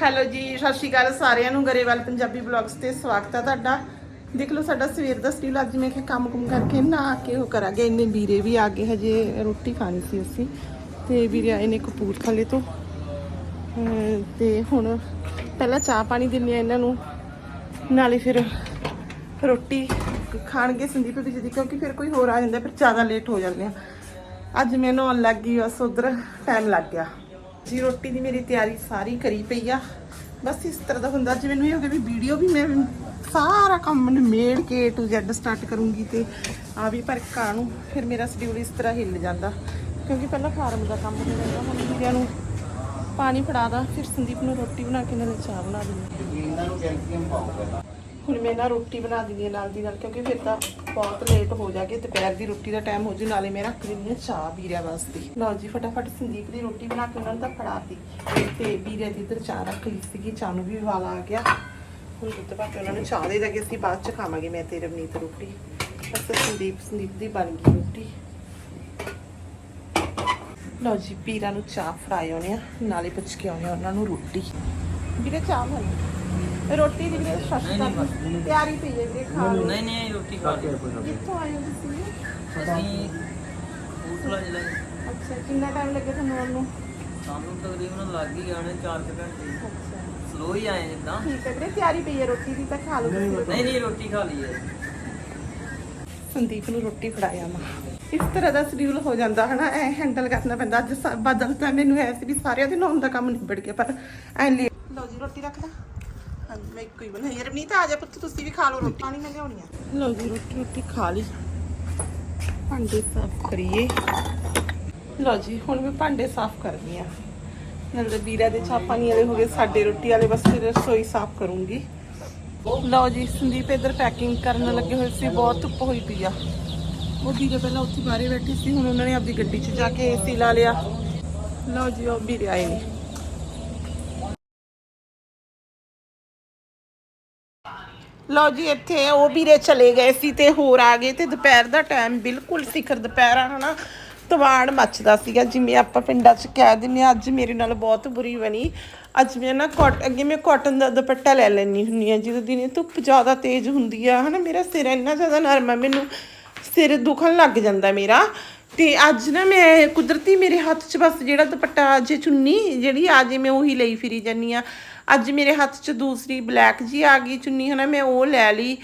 Hello ਜੀ, ਸਤਿ ਸ਼੍ਰੀ ਅਕਾਲ ਸਾਰਿਆਂ ਨੂੰ, ਗਰੇਵਾਲ ਪੰਜਾਬੀ ਬਲੌਗਸ ਤੇ ਸਵਾਗਤ ਹੈ ਤੁਹਾਡਾ। ਦੇਖ ਲਓ ਸਾਡਾ ਸਵੇਰ ਦਾ ਸਟੀਲ ਅੱਜ ਮੈਂ ਕਿ ਕੰਮ ਕੁਮ ਕਰਕੇ ਨਹਾ ਕੇ ਉਹ ਕਰਾਂਗੇ, ਇੰਨੇ ਵੀਰੇ ਵੀ ਆ ਗਏ, ਹਜੇ ਰੋਟੀ ਖਾਣੀ ਸੀ ਅਸੀਂ। ਤੇ ਵੀਰੇ ਆਏ ਨੇ ਕਪੂਰਥਲੇ ਤੋਂ। ਅਮ ਤੇ ਹੁਣ ਪਹਿਲਾਂ ਚਾਹ ਪਾਣੀ ਦਿੰਨੇ ਆ ਇਹਨਾਂ ਨੂੰ, ਨਾਲੇ ਫਿਰ ਰੋਟੀ ਖਾਣਗੇ ਸੰਦੀਪ ਵੀ ਜੀ, ਕਿਉਂਕਿ ਫਿਰ ਕੋਈ ਹੋਰ ਆ ਜਾਂਦਾ, ਫਿਰ ਜ਼ਿਆਦਾ ਲੇਟ ਹੋ ਜਾਂਦੇ ਆ। ਅੱਜ ਮੈਨੂੰ ਨਹਾਉਣ ਲੱਗ ਗਈ ਬਸ ਉਧਰ ਟਾਈਮ ਲੱਗ ਗਿਆ। ਜੀ ਰੋਟੀ ਦੀ ਮੇਰੀ ਤਿਆਰੀ ਸਾਰੀ ਕਰੀ ਪਈ ਆ। ਬਸ ਇਸ ਤਰ੍ਹਾਂ ਦਾ ਹੁੰਦਾ ਅੱਜ ਮੈਨੂੰ ਇਹ ਹੋ ਗਿਆ ਵੀ ਵੀਡੀਓ ਵੀ ਮੈਂ ਸਾਰਾ ਕੰਮ ਨਿਮੇੜ ਕੇ ਟੂ ਜ਼ੈਡ ਸਟਾਰਟ ਕਰੂੰਗੀ ਤੇ ਆ ਵੀ ਪਰ ਘਾਹ ਨੂੰ ਫਿਰ ਮੇਰਾ ਸ਼ਡਿਊਲ ਇਸ ਤਰ੍ਹਾਂ ਹਿੱਲ ਜਾਂਦਾ। ਕਿਉਂਕਿ ਪਹਿਲਾਂ ਫਾਰਮ ਦਾ ਕੰਮ ਹੋ ਰਹਿੰਦਾ ਹੁਣ ਵੀਰਿਆਂ ਨੂੰ ਪਾਣੀ ਫੜਾਦਾ ਫਿਰ ਸੰਦੀਪ ਨੂੰ ਰੋਟੀ ਬਣਾ ਕੇ ਨਾਲੇ ਚਾਹ ਬਣਾ ਦਿੰਦੀ। ਇਹਨਾਂ ਨੂੰ ਕੈਲਸ਼ੀਅਮ ਪਾਓ ਪਹਿਲਾਂ ਹੁਣ ਮੈਂ ਨਾ ਰੋਟੀ ਬਣਾ ਦਿੰਦੀ ਹਾਂ ਨਾਲ ਦੀ ਨਾਲ, ਕਿਉਂਕਿ ਫਿਰ ਤਾਂ ਬਹੁਤ ਲੇਟ ਹੋ ਜਾਗੇ ਦੁਪਹਿਰ ਦੀ ਰੋਟੀ ਦਾ ਟਾਈਮ ਹੋ ਜੂ, ਨਾਲੇ ਮੈਂ ਰੱਖ ਦਿੰਦੀ ਹਾਂ ਚਾਹ ਵੀਰਿਆ ਵਾਸਤੇ। ਲਓ ਜੀ, ਫਟਾਫਟ ਸੰਦੀਪ ਦੀ ਰੋਟੀ ਬਣਾ ਕੇ ਉਹਨਾਂ ਨੂੰ ਤਾਂ ਫੜਾਤੀ ਤੇ ਵੀਰਿਆ ਦੀ ਇੱਧਰ ਚਾਹ ਰੱਖ ਲਈ ਸੀਗੀ, ਚਾਹ ਨੂੰ ਵੀ ਵਾਲਾ ਆ ਗਿਆ। ਹੁਣ ਦੁੱਧ ਪਾ ਕੇ ਉਹਨਾਂ ਨੂੰ ਚਾਹ ਦੇ ਦਾਂਗੇ, ਅਸੀਂ ਬਾਅਦ ਚ ਖਾਵਾਂਗੇ ਮੈਂ ਤੇ ਰਵਨੀਤ ਰੋਟੀ। ਬਸ ਸੰਦੀਪ ਸੰਦੀਪ ਦੀ ਬਣ ਗਈ ਰੋਟੀ। ਲਓ ਜੀ ਪੀਰਾਂ ਨੂੰ ਚਾਹ ਫੜਾਏ ਆਉਣੇ ਆ, ਨਾਲੇ ਪੁੱਛ ਕੇ ਆਉਣੇ ਆ ਉਹਨਾਂ ਨੂੰ ਰੋਟੀ। ਵੀਰੇ ਚਾਹ ਬਣ ਰੋਟੀ ਦੀ ਵੀਰੇ ਸਸਤਾ ਤਿਆਰੀ ਪਈ ਹੈ ਵੀਰੇ ਖਾ ਲਓ ਨਹੀਂ ਨਹੀਂ ਰੋਟੀ ਖਾ ਲਈ ਕਿੱਥੋਂ ਆਏ ਹੋ ਤੁਸੀਂ? ਅਸੀਂ ਕਪੂਰਥਲਾ ਜ਼ਿਲ੍ਹਾ। ਅੱਛਾ ਕਿੰਨਾ ਟਾਈਮ ਲੱਗਿਆ ਤੁਹਾਨੂੰ ਆਉਣ ਨੂੰ? ਸਾਨੂੰ ਤਕਰੀਬਨ ਲੱਗ ਹੀ ਜਾਣੇ 4 ਘੰਟੇ। ਅੱਛਾ। ਸਲੋ ਹੀ ਆਏ ਜਿੱਦਾਂ। ਠੀਕ ਹੈ ਵੀਰੇ ਤਿਆਰੀ ਪਈ ਹੈ ਰੋਟੀ ਦੀ ਤਾਂ ਖਾ ਲਓ ਨਹੀਂ ਨਹੀਂ ਰੋਟੀ ਖਾ ਲਈ ਹੈ। ਸੰਦੀਪ ਨੂੰ ਰੋਟੀ ਫੜਾਇਆ ਮਾਂ। ਇਸ ਤਰ੍ਹਾਂ ਦਾ ਸ਼ਡਿਊਲ ਹੋ ਜਾਂਦਾ ਹਨਾ ਐ ਹੈਂਡਲ ਕਰਨਾ ਪੈਂਦਾ। ਅੱਜ ਬਦਲ ਤਾਂ ਮੈਨੂੰ ਐ ਸੀ ਵੀ ਸਾਰਿਆਂ ਦੇ ਨਹਾਉਣ ਦਾ ਕੰਮ ਨਿਬੜ ਗਿਆ ਪਰ ਐ ਲੈ ਲਓ ਜੀ ਰੋਟੀ ਰੱਖਦਾ ਹਾਂਜੀ ਮੈਂ ਇੱਕੋ ਹੀ ਬਣਾਈ ਰਵਨੀਤ ਆ ਜਾ ਪੁੱਤ, ਤੁਸੀਂ ਵੀ ਖਾ ਲਓ ਰੋਟੀ ਪਾਣੀ ਮੈਂ ਲਿਆਉਣੀ ਆ ਲਓ ਜੀ, ਰੋਟੀ ਰੋਟੀ ਖਾ ਲਈ। ਭਾਂਡੇ ਸਾਫ਼ ਕਰੀਏ। ਲਓ ਜੀ, ਹੁਣ ਮੈਂ ਭਾਂਡੇ ਸਾਫ਼ ਕਰਦੀ ਆ ਨਾਲ ਵੀਰਾ ਦੇ ਚਾਹ ਵਾਲੇ ਹੋ ਗਏ, ਸਾਡੇ ਰੋਟੀ ਵਾਲੇ ਬਸ ਫਿਰ ਰਸੋਈ ਸਾਫ਼ ਕਰੂੰਗੀ। ਲਓ ਜੀ, ਸੰਦੀਪ ਇੱਧਰ ਪੈਕਿੰਗ ਕਰਨ ਲੱਗੇ ਹੋਏ ਸੀ, ਬਹੁਤ ਧੁੱਪ ਹੋਈ ਪਈ ਆ। ਉਹ ਵੀਰੇ ਪਹਿਲਾਂ ਉੱਥੇ ਬਾਹਰੇ ਬੈਠੀ ਸੀ, ਹੁਣ ਉਹਨਾਂ ਨੇ ਆਪਣੀ ਗੱਡੀ 'ਚ ਜਾ ਕੇ ਏਸੀ ਲਾ ਲਿਆ। ਲਓ ਜੀ, ਉਹ ਵੀਰੇ ਆਏ ਨੇ। ਲਓ ਜੀ, ਇੱਥੇ ਉਹ ਵੀਰੇ ਚਲੇ ਗਏ ਸੀ ਤੇ ਹੋਰ ਆ ਗਏ ਤੇ ਦੁਪਹਿਰ ਦਾ ਟਾਈਮ ਬਿਲਕੁਲ ਸਿਖਰ ਦੁਪਹਿਰ ਆ, ਹਨਾ? ਤਵਾੜ ਮੱਚਦਾ ਸੀਗਾ, ਜਿਵੇਂ ਆਪਾਂ ਪਿੰਡਾਂ 'ਚ ਕਹਿ ਦਿੰਦੇ ਹਾਂ, ਅੱਜ ਮੇਰੇ ਨਾਲ ਬਹੁਤ ਬੁਰੀ ਬਣੀ। ਅੱਜ ਮੈਂ ਨਾ ਕੋਟ ਅੱਗੇ ਮੈਂ ਕਾਟਨ ਦਾ ਦੁਪੱਟਾ ਲੈ ਲੈਣੀ ਹੁੰਦੀ ਆ ਜਦੋਂ ਦਿਨੇ ਧੁੱਪ ਜ਼ਿਆਦਾ ਤੇਜ਼ ਹੁੰਦੀ ਆ, ਹਨਾ? ਮੇਰਾ ਸਿਰ ਇੰਨਾ ਜ਼ਿਆਦਾ ਨਰਮ ਆ, ਮੈਨੂੰ ਸਿਰ ਦੁਖਣ ਲੱਗ ਜਾਂਦਾ ਮੇਰਾ। ਤੇ ਅੱਜ ਨਾ ਮੈਂ ਕੁਦਰਤੀ ਮੇਰੇ ਹੱਥ 'ਚ ਬਸ ਜਿਹੜਾ ਦੁਪੱਟਾ, ਜੇ ਚੁੰਨੀ ਜਿਹੜੀ ਆ, ਜੇ ਮੈਂ ਉਹੀ ਲਈ ਫਿਰੀ ਜਾਨੀ ਆ ਅੱਜ ਮੇਰੇ ਹੱਥ 'ਚ ਦੂਸਰੀ ਬਲੈਕ ਜੀ ਆ ਗਈ ਚੁੰਨੀ ਹਨਾ ਮੈਂ ਉਹ ਲੈ ਲਈ।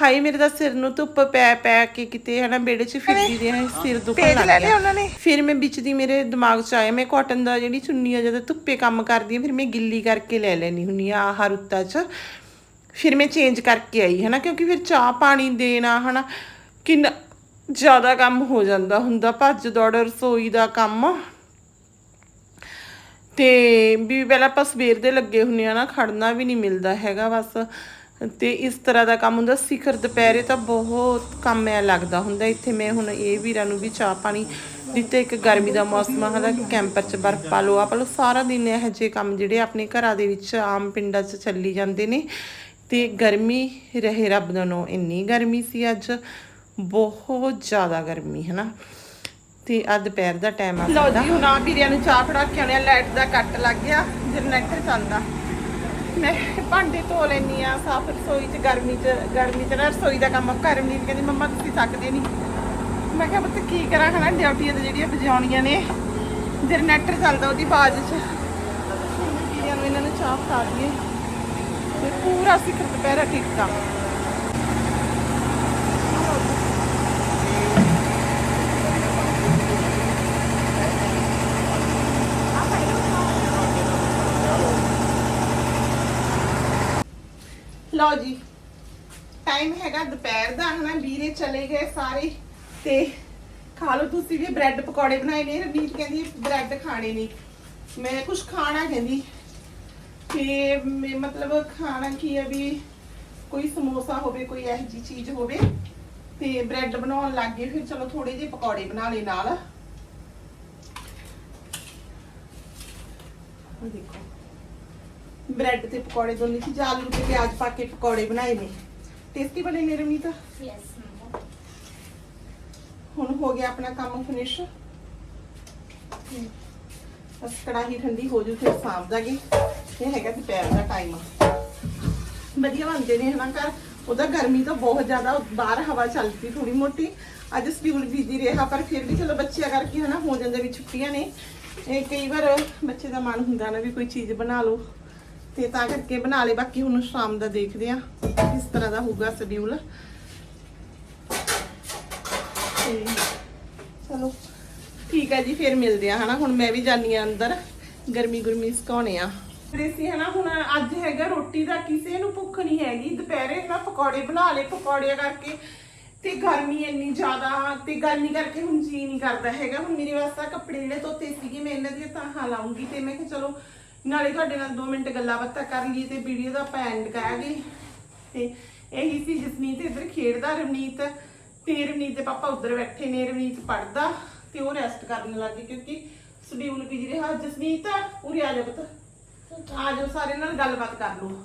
ਹਾਈ ਮੇਰੇ ਦਾ ਸਿਰ ਨੂੰ ਧੁੱਪ ਪੈ ਪੈ ਕੇ ਕਿਤੇ ਹਨਾ ਬੇੜੇ 'ਚ ਫਿਰਦੀ ਰਿਹਾ ਸਿਰ ਦੁਖਣ ਲੱਗ ਗਿਆ। ਉਹਨਾਂ ਨੇ। ਫਿਰ ਮੈਂ ਵਿੱਚ ਦੀ ਮੇਰੇ ਦਿਮਾਗ 'ਚ ਆਇਆ ਮੈਂ ਕਾਟਨ ਦਾ ਜਿਹੜੀ ਚੁੰਨੀ ਆ ਜਦੋਂ ਧੁੱਪੇ ਕੰਮ ਕਰਦੀ ਆ ਫਿਰ ਮੈਂ ਗਿੱਲੀ ਕਰਕੇ ਲੈ ਲੈਣੀ ਹੁੰਨੀ ਆ ਆਹ ਰੁੱਤਾਂ 'ਚ। ਫਿਰ ਮੈਂ ਚੇਂਜ ਕਰਕੇ ਆਈ ਹਨਾ ਕਿਉਂਕਿ ਫਿਰ ਚਾਹ ਪਾਣੀ ਦੇਣਾ ਹਨਾ ਕਿੰਨਾ ਜ਼ਿਆਦਾ ਕੰਮ ਹੋ ਜਾਂਦਾ ਹੁੰਦਾ ਭੱਜ ਦੌੜ ਰਸੋਈ ਦਾ ਕੰਮ। ਤੇ ਵੀ ਪਹਿਲਾਂ ਆਪਾਂ ਸਵੇਰ ਦੇ ਲੱਗੇ ਹੁੰਨੇ ਆ ਨਾ, ਖੜਨਾ ਵੀ ਨਹੀਂ ਮਿਲਦਾ ਹੈਗਾ ਬਸ। ਤੇ ਇਸ ਤਰ੍ਹਾਂ ਦਾ ਕੰਮ ਹੁੰਦਾ, ਸਿਖਰ ਦੁਪਹਿਰੇ ਤਾਂ ਬਹੁਤ ਕੰਮ ਐ ਲੱਗਦਾ ਹੁੰਦਾ। ਇੱਥੇ ਮੈਂ ਹੁਣ ਇਹ ਵੀਰਾਂ ਨੂੰ ਵੀ ਚਾਹ ਪਾਣੀ ਦਿੱਤੇ, ਇੱਕ ਗਰਮੀ ਦਾ ਮੌਸਮ ਆ ਹਦਾ ਕੈਂਪਰ 'ਚ ਬਰਫ਼ ਪਾ ਲਓ ਆਪ ਲਓ, ਸਾਰਾ ਦਿਨ ਇਹੋ ਜਿਹੇ ਕੰਮ ਜਿਹੜੇ ਆਪਣੇ ਘਰਾਂ ਦੇ ਵਿੱਚ ਆਮ ਪਿੰਡਾਂ 'ਚ ਚੱਲੀ ਜਾਂਦੇ ਨੇ। ਤੇ ਗਰਮੀ ਰਹੇ ਰੱਬ ਦਾ ਨੋ ਇੰਨੀ ਗਰਮੀ ਸੀ ਅੱਜ, ਬਹੁਤ ਜ਼ਿਆਦਾ ਗਰਮੀ ਹੈ ਨਾ ਤੇ ਆ ਦੁਪਹਿਰ ਦਾ ਟਾਈਮ ਆ ਲਓ ਜੀ ਹੁਣ ਆ ਵੀਰਿਆਂ ਨੂੰ ਚਾਹ ਫੜਾ ਕੇ ਆਉਣੇ ਲਾਈਟ ਦਾ ਕੱਟ ਲੱਗ ਗਿਆ ਜਨਰੇਟਰ ਚੱਲਦਾ। ਮੈਂ ਭਾਂਡੇ ਧੋ ਲੈਣੀ ਆ ਸਾਫ਼ ਰਸੋਈ 'ਚ ਗਰਮੀ 'ਚ ਗਰਮੀ 'ਚ ਨਾ ਰਸੋਈ ਦਾ ਕੰਮ ਕਰ ਨਹੀਂ ਕਹਿੰਦੀ ਮੰਮਾ ਤੁਸੀਂ ਥੱਕਦੇ ਨਹੀਂ ਮੈਂ ਕਿਹਾ ਪੁੱਤ ਕੀ ਕਰਾਂ ਹਨਾ ਡਿਊਟੀਆਂ ਤੇ ਜਿਹੜੀਆਂ ਵਜਾਉਣੀਆਂ ਨੇ। ਜਨਰੇਟਰ ਚੱਲਦਾ ਉਹਦੀ ਬਾਜ਼ 'ਚ। ਵੀਰਿਆਂ ਨੂੰ ਇਹਨਾਂ ਨੂੰ ਚਾਹ ਫੜਾ ਦਈਏ। ਤੇ ਪੂਰਾ ਸਿਖਰ ਦੁਪਹਿਰਾ ਠੀਕ ਆ। ਲਓ ਜੀ। ਟਾਈਮ ਹੈਗਾ ਦੁਪਹਿਰ ਦਾ, ਹਨਾ? ਵੀਰੇ ਚਲੇ ਗਏ ਸਾਰੇ ਤੇ ਖਾ ਲਓ। ਤੁਸੀਂ ਵੀ ਬ੍ਰੈਡ ਪਕੌੜੇ ਬਣਾਏ ਨੇ। ਰਵਨੀਤ ਕਹਿੰਦੀ ਬ੍ਰੈਡ ਖਾਣੇ ਨਹੀਂ ਮੈਂ ਕੁਝ ਖਾਣਾ ਕਹਿੰਦੀ। ਤੇ ਮਤਲਬ ਖਾਣਾ ਕੀ ਹੈ ਵੀ ਕੋਈ ਸਮੋਸਾ ਹੋਵੇ, ਕੋਈ ਇਹੋ ਜੀ ਚੀਜ਼ ਹੋਵੇ ਤੇ ਬ੍ਰੈਡ ਬਣਾਉਣ ਲੱਗ ਗਏ। ਫਿਰ ਚਲੋ ਥੋੜੇ ਜਿਹੇ ਪਕੌੜੇ ਬਣਾ ਲਏ ਨਾਲ। ਦੇਖੋ। ਬ੍ਰੈਡ ਤੇ ਪਕੌੜੇ ਦੋਨੇ ਚੀਜ਼ਾਂ ਆਲੂ ਤੇ ਪਿਆਜ਼ ਪਾ ਕੇ ਪਕੌੜੇ ਬਣਾਏ ਨੇ। ਟੇਸਟੀ ਬਣੇ ਨੇ ਰਮੀਤ ਹੁਣ ਹੋ ਗਿਆ ਆਪਣਾ ਕੰਮ ਫਿਨਿਸ਼ ਬਸ ਕੜਾਹੀ ਠੰਡੀ ਹੋ ਜੂ ਫਿਰ ਸਾਂਭ ਦਾਂਗੇ। ਇਹ ਹੈਗਾ ਦੁਪਹਿਰ ਦਾ ਟਾਈਮ ਵਧੀਆ ਬਣਦੇ ਨੇ ਹਨਾ ਘਰ? ਉਹਦਾ ਗਰਮੀ ਤਾਂ ਬਹੁਤ ਜ਼ਿਆਦਾ ਬਾਹਰ ਹਵਾ ਚੱਲਦੀ ਥੋੜੀ ਮੋਟੀ। ਅੱਜ ਸਟਿਊਲ ਬੀਜੀ ਰਿਹਾ ਪਰ ਫਿਰ ਵੀ ਚਲੋ ਬੱਚਿਆਂ ਕਰਕੇ ਹਨਾ ਹੋ ਜਾਂਦਾ ਵੀ ਛੁੱਟੀਆਂ ਨੇ। ਇਹ ਕਈ ਵਾਰ ਬੱਚੇ ਦਾ ਮਨ ਹੁੰਦਾ ਨਾ ਵੀ ਕੋਈ ਚੀਜ਼ ਬਣਾ ਲਓ। ਤੇ ਤਾਂ ਕਰਕੇ ਬਣਾ ਲੇ ਬਾਕੀ ਹੁਣ ਸ਼ਾਮ ਦਾ ਦੇਖਦੇ ਆ ਕਿਸ ਤਰ੍ਹਾਂ ਦਾ ਹੋਊਗਾ ਸ਼ਡਿਊਲ ਤੇ ਚਲੋ, ਠੀਕ ਹੈ ਜੀ, ਫਿਰ ਮਿਲਦੇ ਆ ਹਨਾ? ਹੁਣ ਮੈਂ ਵੀ ਜਾਨੀ ਆ ਅੰਦਰ। ਗਰਮੀ ਗੁਰਮੀ ਸਕਾਉਣੇ ਆ। ਫਿਰ ਹਨਾ? ਹੁਣ ਅੱਜ ਹੈਗਾ ਰੋਟੀ ਦਾ, ਕਿਸੇ ਨੂੰ ਭੁੱਖ ਨਹੀਂ ਹੈਗੀ। ਦੁਪਹਿਰੇ ਨਾ ਪਕੌੜੇ ਬਣਾ ਲਏ ਪਕੌੜਿਆਂ ਕਰਕੇ। ਤੇ ਗਰਮੀ ਇੰਨੀ ਜ਼ਿਆਦਾ, ਤੇ ਗਰਮੀ ਕਰਕੇ ਹੁਣ ਜੀ ਨਹੀਂ ਕਰਦਾ ਹੈਗਾ। ਹੁਣ ਮੇਰੇ ਵਾਸਤੇ ਕੱਪੜੇ ਜਿਹੜੇ ਧੋਤੇ ਸੀਗੇ, ਮੈਂ ਇਹਨਾਂ ਦੀਆਂ ਤਾਂ ਲਾਉਂਗੀ ਤੇ ਮੈਂ ਕਿਹਾ ਚਲੋ ਨਾਲੇ ਤੁਹਾਡੇ ਨਾਲ 2 ਮਿੰਟ ਗੱਲਾਂ ਬਾਤਾਂ ਕਰ ਲਈਏ ਤੇ ਵੀਡੀਓ ਦਾ ਆਪਾਂ ਐਂਡ ਕਰਾਂਗੇ। ਤੇ ਇਹੀ ਸੀ ਜਸਮੀਤ, ਇੱਧਰ ਖੇਡਦਾ ਰਵਨੀਤ। ਤੇ ਰਵਨੀਤ ਦੇ ਪਾਪਾ ਉੱਧਰ ਬੈਠੇ ਨੇ, ਰਵਨੀਤ ਪੜਦਾ ਤੇ ਉਹ ਰੈਸਟ ਕਰਨ ਲੱਗੇ ਕਿਉਂਕਿ ਸ਼ਡਿਊਲ ਵੀ ਰਿਹਾ। ਜਸਮੀਤ, ਉਰੇ ਆ ਜਾ ਪੁੱਤ। ਆ ਜਾਓ, ਸਾਰੇ ਨਾਲ ਗੱਲਬਾਤ ਕਰ ਲਓ।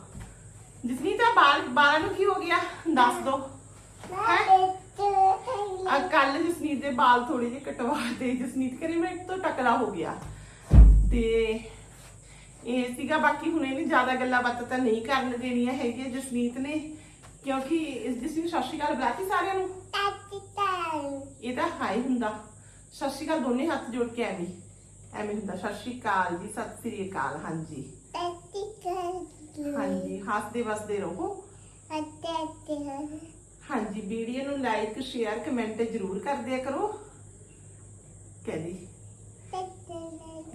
ਜਸਮੀਤ ਆ ਬਾਲ, ਬਾਲਾਂ ਨੂੰ ਕੀ ਹੋ ਗਿਆ? ਦੱਸ ਦੋ। ਆ ਕੱਲ ਜਸਮੀਤ ਦੇ ਬਾਲ ਥੋੜੇ ਜਿਹੇ ਕਟਵਾ ਤੇ ਜਸਮੀਤ ਕਰੇ ਮੈਂ ਤੋਂ ਟਕਲਾ ਹੋ ਗਿਆ। ਤੇ ਇਹ ਸੀਗਾ ਬਾਕੀ ਹੁਣ ਇਹਨੇ ਜ਼ਿਆਦਾ ਗੱਲਾਂ ਬਾਤਾਂ ਤਾਂ ਨਹੀਂ ਕਰਨ ਦੇਣੀਆਂ ਹੈਗੀਆਂ ਜਸਨੀਤ ਨੇ ਕਿਉਂਕਿ ਇਸ ਜਸਨੀਤ ਸਤਿ ਸ਼੍ਰੀ ਅਕਾਲ ਬੁਲਾਤੀ ਸਾਰਿਆਂ ਨੂੰ। ਇਹ ਤਾਂ ਹਾਈ ਹੁੰਦਾ ਸਤਿ ਸ਼੍ਰੀ ਅਕਾਲ ਦੋਨੇ ਹੱਥ ਜੋੜ ਕੇ ਐਵੇਂ ਐਵੇਂ ਹੁੰਦਾ ਸਤਿ ਸ਼੍ਰੀ ਅਕਾਲ ਜੀ ਸਤਿ ਸ਼੍ਰੀ ਅਕਾਲ ਹਾਂਜੀ। ਹਾਂਜੀ ਹੱਸਦੇ ਵਸਦੇ ਰਹੋ। ਹਾਂਜੀ ਵੀਡੀਓ ਨੂੰ ਲਾਈਕ ਸ਼ੇਅਰ ਕਮੈਂਟ ਜ਼ਰੂਰ ਕਰ ਦਿਆ ਕਰੋ। ਕਹਿੰਦੀ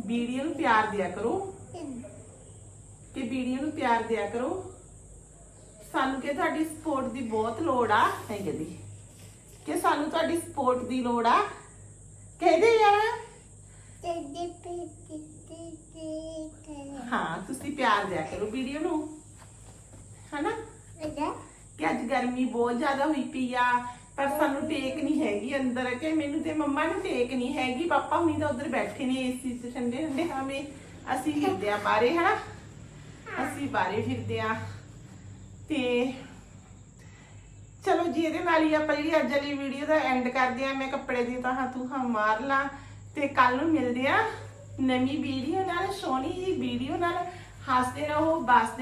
ਵੀਡੀਓ ਨੂੰ ਪਿਆਰ ਦਿਆ ਕਰੋ। ਕਿ ਵੀਡੀਓ ਨੂੰ ਪਿਆਰ ਦਿਆ ਕਰੋ। ਸਾਨੂੰ ਕਿ ਤੁਹਾਡੀ ਸਪੋਰਟ ਦੀ ਬਹੁਤ ਲੋੜ ਆ। ਹੈ ਕਹਿੰਦੀ। ਕਿ ਸਾਨੂੰ ਤੁਹਾਡੀ ਸਪੋਰਟ ਦੀ ਲੋੜ ਆ। ਕਹਿੰਦੇ ਯਾਰ ਹਾਂ, ਤੁਸੀਂ ਪਿਆਰ ਦਿਆ ਕਰੋ ਵੀਡੀਓ ਨੂੰ। ਹਨਾ? ਕਿ ਅੱਜ ਗਰਮੀ ਬਹੁਤ ਜ਼ਿਆਦਾ ਹੋਈ ਪਈ ਆ। ਪਰ ਸਾਨੂੰ ਟੇਕ ਨਹੀਂ ਹੈਗੀ ਅੰਦਰ। ਕਿ ਮੈਨੂੰ ਤੇ ਮੰਮਾ ਨੂੰ ਟੇਕ ਨਹੀਂ ਹੈਗੀ। ਪਾਪਾ ਹੁਣੀ ਤਾਂ ਉਧਰ ਬੈਠੇ ਨੇ ਏਸੀ 'ਚ ਠੰਡੇ ਠੰਡੇ ਹਵੇਂ ਅਸੀਂ ਫਿਰਦੇ ਆ ਬਾਰੇ ਹਨਾ? ਅਸੀਂ ਬਾਰੇ ਫਿਰਦੇ ਆ ਤੇ ਚਲੋ ਜੀ, ਇਹਦੇ ਨਾਲ ਹੀ ਆਪਾਂ ਜਿਹੜੀ ਅੱਜ ਵਾਲੀ ਵੀਡੀਓ ਦਾ ਐਂਡ ਕਰਦੇ ਆ ਮੈਂ ਕੱਪੜੇ ਦੀ ਤਾਂ ਤੂੰ ਹਾਂ ਮਾਰ ਲਾਂ। ਤੇ ਕੱਲ ਨੂੰ ਮਿਲਦੇ ਆ ਨਵੀਂ ਵੀਡੀਓ ਨਾਲ, ਸੋਹਣੀ ਜੀ ਵੀਡੀਓ ਨਾਲ। ਹੱਸਦੇ ਰਹੋ, ਬਸਦੇ